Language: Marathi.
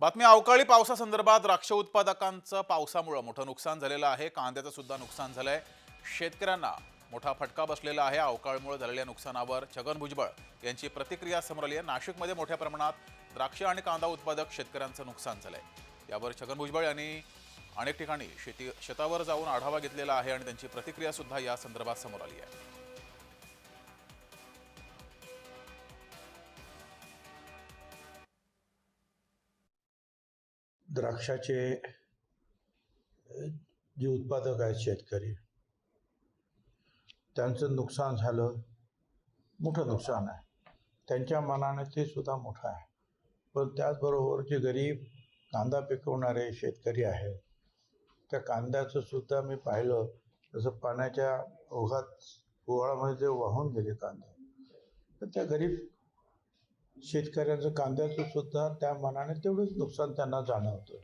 बातमी अवकाळी पावसासंदर्भात द्राक्ष उत्पादकांचं पावसामुळं मोठं नुकसान झालेलं आहे. कांद्याचं सुद्धा नुकसान झालंय. शेतकऱ्यांना मोठा फटका बसलेला आहे. अवकाळीमुळे झालेल्या नुकसानावर छगन भुजबळ यांची प्रतिक्रिया समोर आली आहे. नाशिकमध्ये मोठ्या प्रमाणात द्राक्ष आणि कांदा उत्पादक शेतकऱ्यांचं नुकसान झालंय. यावर छगन भुजबळ यांनी अनेक ठिकाणी शेती शेतावर जाऊन आढावा घेतलेला आहे आणि त्यांची प्रतिक्रिया सुद्धा या संदर्भात समोर आली आहे. द्राक्षाचे जे उत्पादक आहेत शेतकरी त्यांचं नुकसान झालं. मोठं नुकसान आहे. त्यांच्या मनाने ते सुद्धा मोठं आहे. पण त्याचबरोबर जे गरीब कांदा पिकवणारे शेतकरी आहेत त्या कांद्याचं सुद्धा मी पाहिलं. जसं पाण्याच्या ओघात ओहाळामध्ये जे वाहून गेले कांदे तर त्या गरीब शेतकऱ्यांचं कांद्याचं सुद्धा त्या मानाने तेवढंच नुकसान त्यांना जाणवतं.